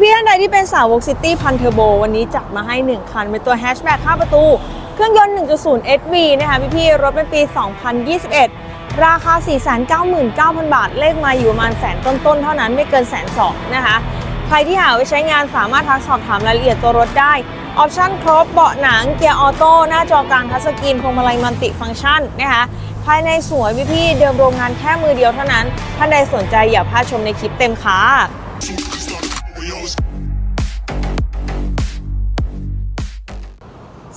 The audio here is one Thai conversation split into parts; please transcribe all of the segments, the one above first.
พี่ๆท่านใดที่เป็นสาวกซิตี้พันเทอร์โบวันนี้จัดมาให้ 1 คัน เป็นตัวแฮชแบ็ก5ประตู เครื่องยนต์ 1.0 SV นะคะพี่ๆรถเป็นปี 2021 ราคา 499,000 บาท เลขมาอยู่ประมาณแสนต้นๆ เท่านั้นไม่เกินแสนสองนะคะใครที่หาไว้ใช้งานสามารถทักสอบถามรายละเอียดตัวรถได้ ออปชั่นครบเบาะหนังเกียร์ออโต้หน้าจอกลางทัชสกรีนพวงมาลัยมัลติฟังก์ชันนะคะภายในสวยพี่ๆเดิมโรงงานแค่มือเดียวเท่านั้นท่านใดสนใจอย่าพลาดชมในคลิปเต็มค่ะ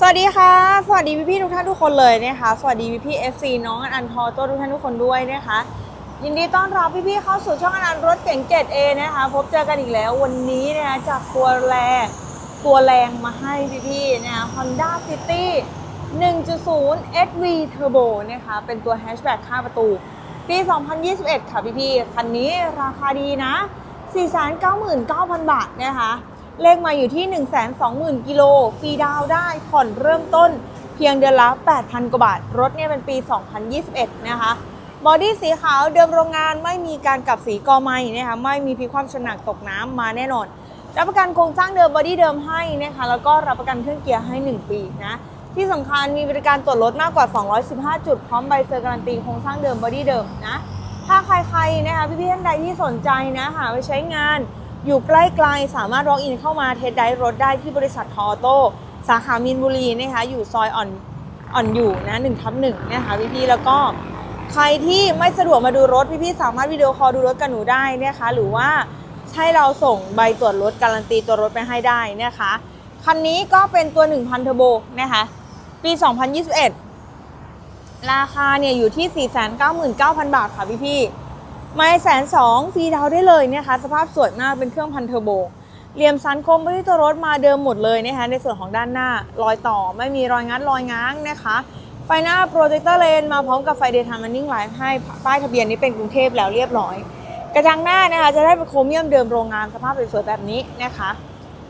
วัสดีค่ะ สวัสดีพี่ๆทุกท่านทุกคนเลยนะคะ สวัสดีพี่ๆ FC น้องอันอันทอโต้ทุกท่านทุกคนด้วยนะคะ ยินดีต้อนรับพี่ๆเข้าสู่ช่องอันอันรถเก่งเกตเอนะคะ พบเจอกันอีกแล้ววันนี้นะคะจากตัวแรงตัวแรงมาให้พี่ๆนะคะ Honda City 1.0 SV Turbo นะคะ เป็นตัวแฮชแบ็ก5ประตู ปี 2021 ค่ะพี่ๆคันนี้ราคาดีนะ 499,000 บาทนะคะ เลขมาอยู่ที่ 120,000 กิโลฟรีดาวได้ผ่อนเริ่มต้นเพียงเดือนละ 8,000 กว่าบาท รถเนี่ยเป็นปี 2021 นะคะ บอดี้สีขาวเดิมโรงงานไม่มีการกลับสีกอไม้นะคะไม่มีพิความฉนักตกน้ำมาแน่นอน รับประกันโครงสร้างเดิมบอดี้เดิมให้นะคะแล้วก็รับประกันเครื่องเกียร์ให้ 1 ปีนะที่สำคัญมีบริการตรวจรถมากกว่า 215 จุด พร้อมใบเซอร์การันตีโครงสร้างเดิมบอดี้เดิมนะถ้าใครๆนะคะพี่ๆท่านใดที่สนใจนะหาไปใช้งาน อยู่ใกล้ๆสามารถ walk in เข้ามาเทสได้รถได้ที่บริษัททอโต้สาขามีนบุรีนะคะอยู่ซอยอ่อนอ่อนอยู่นะหนึ่งทับหนึ่งนะคะพี่ๆแล้วก็ใครที่ไม่สะดวกมาดูรถพี่ๆสามารถวิดีโอคอลดูรถกับหนูได้นะคะหรือว่าให้เราส่งใบตรวจรถการันตีตัวรถไปให้ได้นะคะคันนี้ก็เป็นตัว 1,000เทอร์โบนะคะปี 2021 ราคาเนี่ยอยู่ที่ 499,000 บาทค่ะพี่ๆ ไม่แสนสองฟรีดาวได้เลยนะคะ สภาพสวยมากเป็นเครื่องพันเทอร์โบเหลี่ยมสันคมไปที่ตัวรถมาเดิมหมดเลยนะคะในส่วนของด้านหน้ารอยต่อไม่มีรอยงัดรอยง้างนะคะ ไฟหน้าโปรเจคเตอร์เลนมาพร้อมกับไฟเดย์ทม์มันนิ่งไลท์ให้ป้ายทะเบียนนี้เป็นกรุงเทพแล้วเรียบร้อย กระจังหน้านะคะจะได้เป็นโครเมียมเดิมโรงงานสภาพสวยๆแบบนี้นะคะ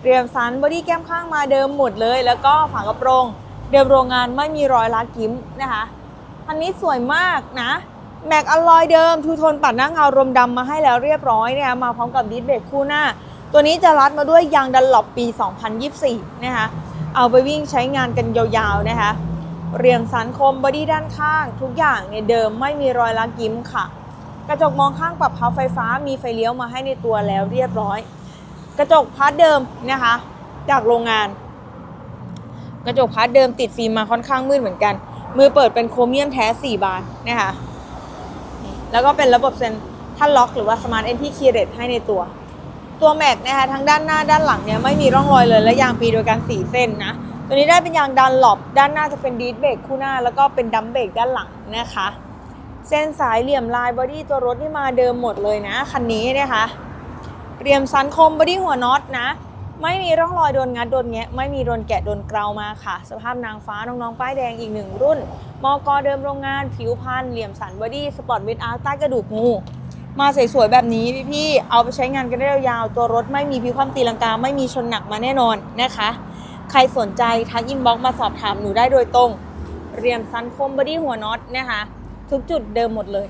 เรียมสันบอดี้แก้มข้างมาเดิมหมดเลย แล้วก็ฝากระโปรง เดิมโรงงานไม่มีรอยลักยิ้มนะคะอันนี้สวยมากนะ แม็กอลลอยเดิมทูโทนปัดหน้าเงารมดำมาให้แล้วเรียบร้อยนะคะมาพร้อมกับดิสเบรกคู่หน้า ตัวนี้จะรัดมาด้วยยางดันหลบปี 2024 นะคะเอาไปวิ่งใช้งานกันยาวๆนะคะเรียงสันคมบอดี้ด้านข้าง ทุกอย่างเนี่ยเดิมไม่มีรอยลักยิ้มค่ะ กระจกมองข้างปรับพับไฟฟ้ามีไฟเลี้ยวมาให้ในตัวแล้วเรียบร้อย กระจกพาร์ทเดิมนะคะ จากโรงงาน กระจกพาร์ทเดิมติดฟิล์มมาค่อนข้างมืดเหมือนกัน มือเปิดเป็นโครเมียมแท้ 4 บานนะคะ แล้วก็เป็นระบบเซ็นท่านล็อกหรือว่า Smart Entry Key Red ให้ในตัว ตัวแม็กนะคะทั้งด้านหน้าด้านหลังเนี่ยไม่มีร่องรอยเลยและยางปีโดยการ4เส้นนะตัวนี้ได้เป็นยางดันหลบด้านหน้าจะเป็นดีดเบรกคู่หน้า แล้วก็เป็นดัมเบรกด้านหลังนะคะ เส้นสายเหลี่ยมลายบอดี้ตัวรถนี่มาเดิมหมดเลยนะคันนี้นะคะเรียมสันคมบอดี้หัวน็อตนะ ไม่มีร่องรอยโดนงัดโดนแงะไม่มีโดนแกะโดนเกลามาค่ะ สภาพนางฟ้าน้องๆ ป้ายแดงอีกหนึ่งรุ่น มอกอเดิมโรงงาน ผิวพันเหลี่ยมสันบอดี้สปอร์ตวิดอาร์ใต้กระดูกงู มาสวยๆแบบนี้พี่ๆเอาไปใช้งานกันได้ยาวๆตัวรถไม่มีพิความตีลังกา ไม่มีชนหนักมาแน่นอนนะคะ ใครสนใจทักอินบ็อกมาสอบถามหนูได้โดยตรงเรียมสันคมบอดี้หัวน็อตนะคะทุกจุดเดิมหมดเลย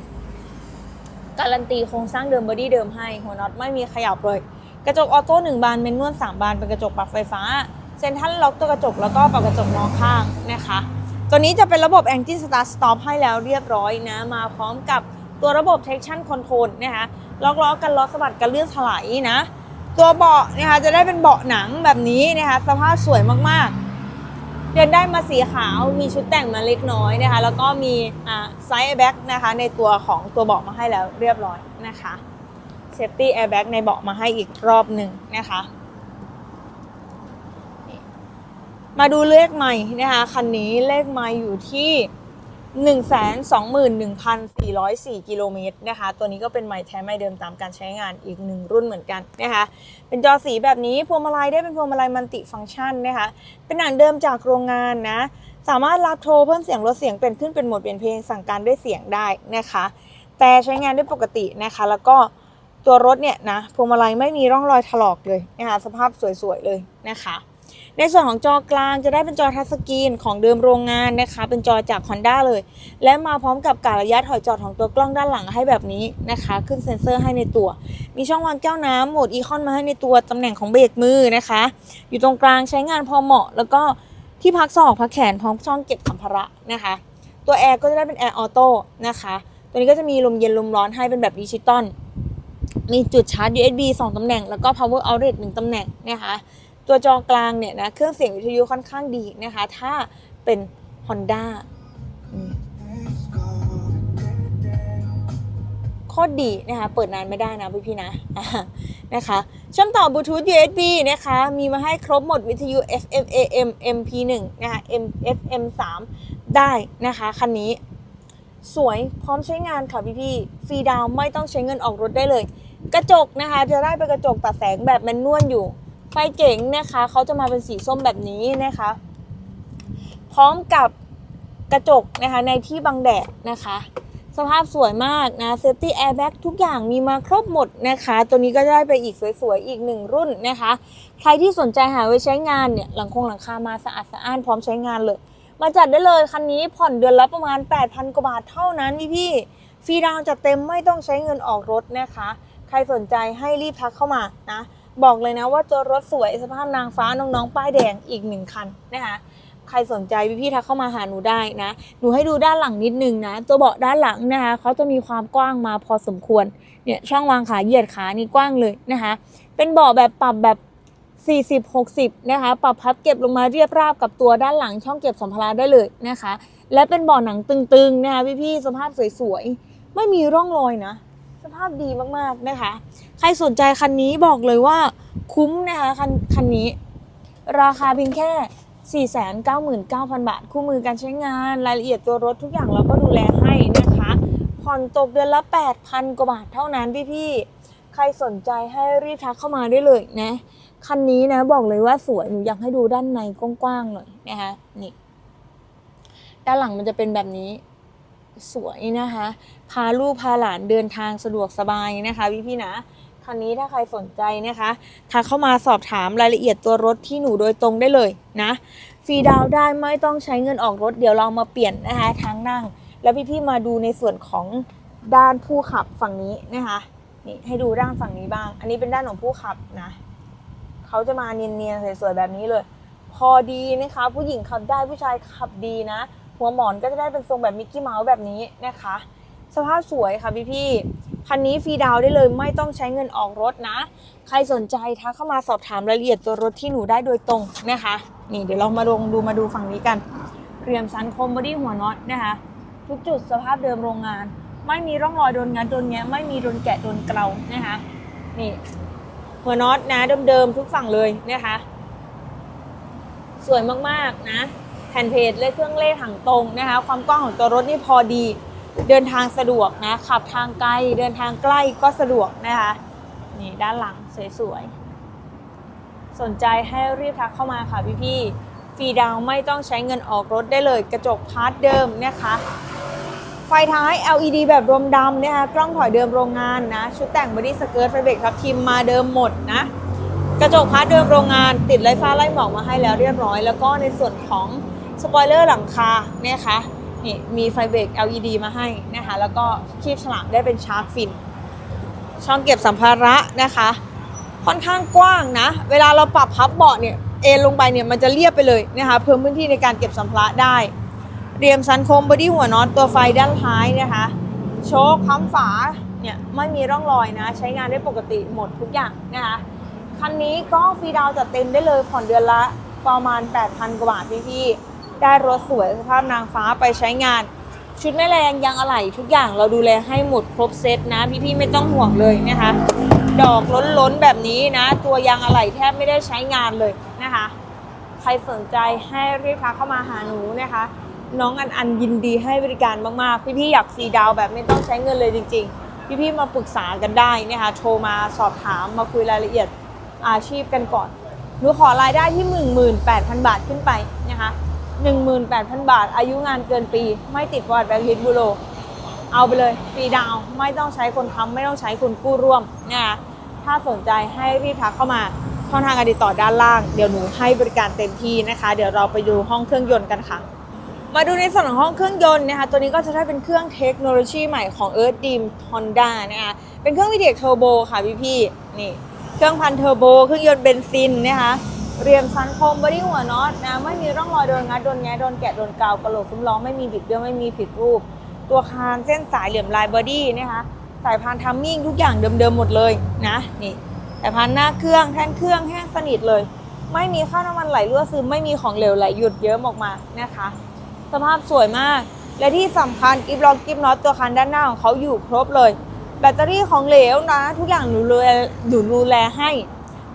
การันตีโครงสร้างเดิมบอดี้เดิมให้หัวน็อตไม่มีขยับเลย กระจกออโต้หนึ่งบานเมนนวลสามบานเป็นกระจกปรับไฟฟ้า เซ็นทรัลล็อกตัวกระจกแล้วก็ปรับกระจกมองข้างนะคะ ตัวนี้จะเป็นระบบ Engine Start Stop ให้แล้วเรียบร้อยนะ มาพร้อมกับตัวระบบ Traction Control นะคะล็อกล้อกันล้อสะบัดกันเลื่อนถลายนะ ตัวเบาะนะคะจะได้เป็นเบาะหนังแบบนี้นะคะสภาพสวยมากๆ เดินได้มาสีขาวมีชุดแต่งมาเล็กน้อยนะคะแล้วก็มีไซส์แบ็กนะคะในตัวของตัวเบาะมาให้แล้วเรียบร้อยนะคะ เซฟตี้แอร์แบ็กในเบาะมาให้อีกรอบหนึ่งนะคะ มาดูเลขใหม่นะคะ คันนี้เลขใหม่อยู่ที่121,404 กิโลเมตรนะคะ ตัวนี้ก็เป็นไม้แท้ไม้เดิมตามการใช้งานอีกหนึ่งรุ่นเหมือนกันนะคะ เป็นจอสีแบบนี้พวงมาลัยได้เป็นพวงมาลัยมัลติฟังก์ชันนะคะ เป็นหนังเดิมจากโรงงานนะ สามารถรับโทรเพิ่มเสียงลดเสียงเป็นขึ้นเป็นโหมดเปลี่ยนเพลงสั่งการด้วยเสียงได้นะคะ แต่ใช้งานได้ปกตินะคะ แล้วก็ ตัวรถเนี่ยนะพวงมาลัยไม่มีร่องรอยถลอกเลยนะคะสภาพสวยๆเลยนะคะ ในส่วนของจอกลางจะได้เป็นจอทัชสกรีนของเดิมโรงงานนะคะ เป็นจอจาก Honda เลย และมาพร้อมกับการระยะถอยจอดของตัวกล้องด้านหลังให้แบบนี้นะคะ ขึ้นเซ็นเซอร์ให้ในตัว มีช่องวางแก้วน้ำโหมดอีคอนมาให้ในตัวตำแหน่งของเบรกมือนะคะ อยู่ตรงกลางใช้งานพอเหมาะ แล้วก็ที่พักศอกพักแขนพร้อมช่องเก็บสัมภาระนะคะ ตัวแอร์ก็จะได้เป็นแอร์ออโต้นะคะ ตัวนี้ก็จะมีลมเย็นลมร้อนให้เป็นแบบดิจิตอล มีจุดชาร์จ USB 2 ตำแหน่ง แล้วก็ power outlet 1ตำแหน่งนะคะ ตัวจอกลางเนี่ยนะเครื่องเสียงวิทยุค่อนข้างดีนะคะ ถ้าเป็น Honda โคตรดีนะคะ เปิดนานไม่ได้นะพี่พี่ๆนะนะคะ เชื่อมต่อบลูทูธ USB นะคะ มีมาให้ครบหมดวิทยุ FM AM MP1 นะคะ M FM 3 ได้นะคะคันนี้สวยพร้อมใช้งานค่ะพี่พี่ๆฟรีดาวไม่ต้องใช้เงินออกรถได้เลย กระจกนะคะ จะได้เป็นกระจกตัดแสงแบบแมนนวลอยู่ ไฟเก๋งนะคะเขาจะมาเป็นสีส้มแบบนี้นะคะ พร้อมกับกระจกนะคะในที่บังแดดนะคะ สภาพสวยมากนะเซฟตี้แอร์แบ็กทุกอย่างมีมาครบหมดนะคะ ตัวนี้ก็ได้ไปอีกสวยๆ อีกหนึ่งรุ่นนะคะ ใครที่สนใจหาไว้ใช้งานเนี่ยหลังคงหลังคามาสะอาดสะอ้านพร้อมใช้งานเลย มาจัดได้เลยคันนี้ผ่อนเดือนละประมาณ 8,000 กว่าบาทเท่านั้นพี่พี่ฟรีดาวจัดเต็มไม่ต้องใช้เงินออกรถนะคะ ใครสนใจให้รีบทักเข้ามานะบอกเลยนะว่าตัวรถสวยสภาพนางฟ้าน้องๆ ป้ายแดงอีกหนึ่งคันนะคะใครสนใจพี่ๆทักเข้ามาหาหนูได้นะ หนูให้ดูด้านหลังนิดนึงนะ ตัวเบาะด้านหลังนะคะเขาจะมีความกว้างมาพอสมควร เนี่ยช่องวางขาเหยียดขานี่กว้างเลยนะคะ เป็นเบาะแบบปรับแบบ 40 60 นะคะ ปรับพับเก็บลงมาเรียบราบกับตัวด้านหลังช่องเก็บสัมภาระได้เลยนะคะ และเป็นเบาะหนังตึงๆนะคะพี่ๆสภาพสวยๆ ไม่มีร่องรอยนะ ภาพดีมากๆนะคะ ใครสนใจคันนี้บอกเลยว่าคุ้มนะคะคันคันนี้ ราคาเพียงแค่ 499,000 บาท คู่มือการใช้งานรายละเอียดตัวรถทุกอย่างเราก็ดูแลให้นะคะผ่อนตกเดือนละ 8,000 กว่าบาทเท่านั้นพี่ๆ ใครสนใจให้รีบทักเข้ามาได้เลยนะ คันนี้นะบอกเลยว่าสวย หนูอยากให้ดูด้านในกว้างๆหน่อยนะคะนี่ ด้านหลังมันจะเป็นแบบนี้ สวยนะคะ พาลูกพาหลานเดินทางสะดวกสบายนะคะพี่ๆนะคันนี้ถ้าใครสนใจนะคะทักเข้ามาสอบถามรายละเอียดตัวรถที่หนูโดยตรงได้เลยนะฟรีดาวได้ไม่ต้องใช้เงินออกรถเดี๋ยวเรามาเปลี่ยนนะคะทางนั่ง แล้วพี่ๆมาดูในส่วนของด้านผู้ขับฝั่งนี้นะคะนี่ให้ดูด้านฝั่งนี้บ้าง อันนี้เป็นด้านของผู้ขับนะเขาจะมาเนียนๆสวยๆแบบนี้เลย พอดีนะคะ ผู้หญิงขับได้ผู้ชายขับดีนะ หัวหมอนก็จะได้เป็นทรงแบบมิกกี้เมาส์แบบนี้นะคะ สภาพสวยค่ะพี่ๆคันนี้ฟรีดาวได้เลยไม่ต้องใช้เงินออกรถนะ ใครสนใจทักเข้ามาสอบถามรายละเอียดตัวรถที่หนูได้โดยตรงนะคะ นี่เดี๋ยวเรามาลงดูมาดูฝั่งนี้กันเรียมซันคมบอดี้หัวน็อตนะคะ ทุกจุดสภาพเดิมโรงงาน ไม่มีร่องรอยโดนงัดโดนแงะไม่มีโดนแกะโดนเกลานะคะนี่หัวน็อตนะเดิมๆทุกฝั่งเลยนะคะ สวยมากๆนะ ผ่นเพจเลขเครื่องเล่ถังตรงนะคะ ความกว้างของตัวรถนี่พอดี เดินทางสะดวกนะ ขับทางไกล เดินทางใกล้ก็สะดวกนะคะ นี่ด้านหลังสวยๆ สนใจให้รีบทักเข้ามาค่ะพี่ๆฟรีดาวไม่ต้องใช้เงินออกรถได้เลย กระจกพาร์ทเดิมนะคะ ไฟท้าย LED แบบรวมดำนะคะ กล้องถอยเดิมโรงงานนะ ชุดแต่งบอดี้สเกิร์ตไฟเบรกทับทิมมาเดิมหมดนะ กระจกพาร์ทเดิมโรงงาน ติดไร้ฟ้าไล่หมอกมาให้แล้วเรียบร้อย แล้วก็ในส่วนของ สปอยเลอร์หลังคาเนี่ยค่ะนี่มีไฟเบรก LED มาให้นะคะ แล้วก็คีบฉลากได้เป็นชาร์จฟิน ช่องเก็บสัมภาระนะคะ ค่อนข้างกว้างนะ เวลาเราปรับพับเบาะเนี่ยเอนลงไปเนี่ยมันจะเรียบไปเลยนะคะเพิ่มพื้นที่ในการเก็บสัมภาระได้ เรียมซันคมบอดี้หัวน็อตตัวไฟด้านท้ายนะคะ โชคค้ำฝาเนี่ยไม่มีร่องรอยนะ ใช้งานได้ปกติหมดทุกอย่างนะคะคันนี้ก็ฟรีดาวน์จัดเต็มได้เลยผ่อนเดือนละประมาณ 8,000 กว่าบาทพี่ๆ ได้รถสวยสภาพนางฟ้าไปใช้งาน ชุดแม่แรงยางอะไหล่ทุกอย่างเราดูแลให้หมดครบเซตนะ พี่ๆไม่ต้องห่วงเลยนะคะ ดอกล้นๆแบบนี้นะ ตัวยางอะไหล่แทบไม่ได้ใช้งานเลยนะคะ ใครสนใจให้รีบทักเข้ามาหาหนูนะคะ น้องอันอันยินดีให้บริการมากๆ พี่ๆอยากฟรีดาวแบบไม่ต้องใช้เงินเลยจริง ๆพี่ๆมาปรึกษากันได้นะคะโทรมาสอบถามมาคุยรายละเอียดอาชีพกันก่อน หนูขอรายได้ที่ 18,000 บาทขึ้นไปนะคะ 18,000 บาท อายุงานเกินปี ไม่ติดประวัติแบงค์ฮิตบูโรเอาไปเลยฟรีดาวไม่ต้องใช้คนค้ำไม่ต้องใช้คนกู้ร่วมนะคะถ้าสนใจให้รีบทักเข้ามาช่องทางการติดต่อด้านล่าง เดี๋ยวหนูให้บริการเต็มที่นะคะ เดี๋ยวเราไปดูห้องเครื่องยนต์กันค่ะ มาดูในส่วนของห้องเครื่องยนต์นะคะตัวนี้ก็จะได้เป็นเครื่องเทคโนโลยีใหม่ของ Earth Dream Honda นะคะเป็นเครื่องวิเทคเทอร์โบค่ะพี่พี่นี่เครื่องพันเทอร์โบเครื่องยนต์เบนซินนะคะ เรียมซันคมบอดี้หัวน็อตนะไม่มีร่องรอยโดนงัดโดนแงะโดนแกะโดนกาวกระโหลกซุ้มล้อไม่มีบิดเบี้ยวไม่มีผิดรูป ตัวคานเส้นสายเหลี่ยมลายบอดี้นะคะสายพานทัมมิ่งทุกอย่างเดิมๆหมดเลยนะนี่สายพานหน้าเครื่องแท่นเครื่องแห้งสนิทเลย ไม่มีข้าวน้ำมันไหลรั่วซึมไม่มีของเหลวไหลหยุดเยิ้มออกมานะคะ สภาพสวยมาก และที่สำคัญกิฟล็อกกิฟน็อตตัวคันด้านหน้าของเขาอยู่ครบเลย แบตเตอรี่ของเหลวนะ ทุกอย่างหนูดูแลหนูดูแลให้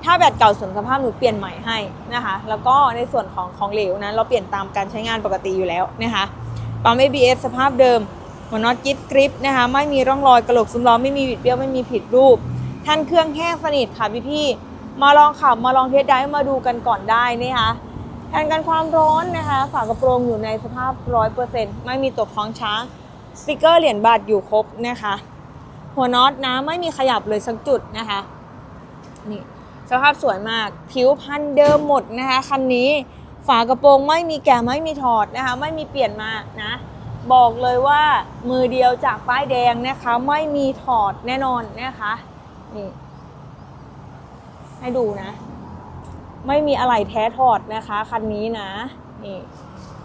ถ้าแบตเก่าเสื่อมสภาพหนูเปลี่ยนใหม่ให้นะคะ แล้วก็ในส่วนของของเหลวนะเราเปลี่ยนตามการใช้งานปกติอยู่แล้วนะคะปั๊ม ABS สภาพเดิมหัวน็อตกิ๊ดกริปนะคะไม่มีร่องรอยกระโหลกซุ้มล้อไม่มีบิดเบี้ยวไม่มีผิดรูปท่านเครื่องแห้งสนิทค่ะพี่พี่มาลองขับมาลองเทสไดรฟ์มาดูกันก่อนได้นะคะแทนกันความร้อนนะคะ ฝากระโปรงอยู่ในสภาพร้อยเปอร์เซ็นต์ไม่มีตกท้องช้างสติกเกอร์เหรียญบาทอยู่ครบนะคะ หัวน็อตนะไม่มีขยับเลยสักจุดนะคะนี่ สภาพสวยมาก ผิวพันเดิมหมดนะคะคันนี้ฝากระโปรงไม่มีแกะไม่มีถอดนะคะ ไม่มีเปลี่ยนมานะ บอกเลยว่ามือเดียวจากป้ายแดงนะคะ ไม่มีถอดแน่นอนนะคะนี่ให้ดูนะ ไม่มีอะไรแท้ถอดนะคะคันนี้นะนี่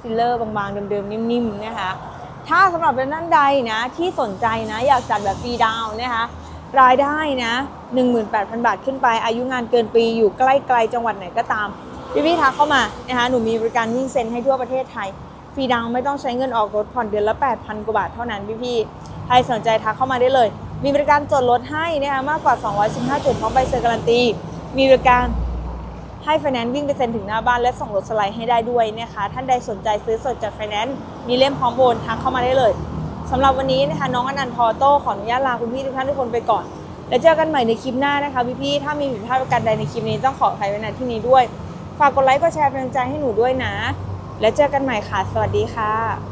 ฟิลเลอร์บางๆเดิมๆนิ่มๆนะคะ ถ้าสำหรับท่านใดนะที่สนใจนะ อยากจัดแบบฟรีดาวนะคะ รายได้นะ 18,000 บาทขึ้นไป อายุงานเกินปีอยู่ใกล้ไกลจังหวัดไหนก็ตาม พี่พี่ๆทักเข้ามานะคะหนูมีบริการวิ่งเซ็นให้ทั่วประเทศไทยฟรีดาวไม่ต้องใช้เงินออกรถผ่อนเดือนละ 8,000 กว่าบาทเท่านั้นพี่พี่ๆใครสนใจทักเข้ามาได้เลย มีบริการจดรถให้นะคะมากกว่า 215 จุดพร้อมใบเซอร์การันตี มีบริการให้ไฟแนนซ์วิ่งไปเซ็นถึงหน้าบ้านและส่งรถสไลด์ให้ได้ด้วยนะคะ ท่านใดสนใจซื้อสดจากไฟแนนซ์มีเล่มพร้อมโอนทักเข้ามาได้เลย สำหรับวันนี้นะคะน้องอนันต์พอโต้ขออนุญาตลาคุณพี่ทุกท่านทุกคนไปก่อน แล้วเจอกันใหม่ในคลิปหน้านะคะพี่พี่ถ้ามีผิดพลาดประการใดในคลิปนี้ต้องขออภัยไว้ณที่นี้ด้วย ฝากกดไลค์กดแชร์เป็นกำลังใจให้หนูด้วยนะ แล้วเจอกันใหม่ค่ะ สวัสดีค่ะ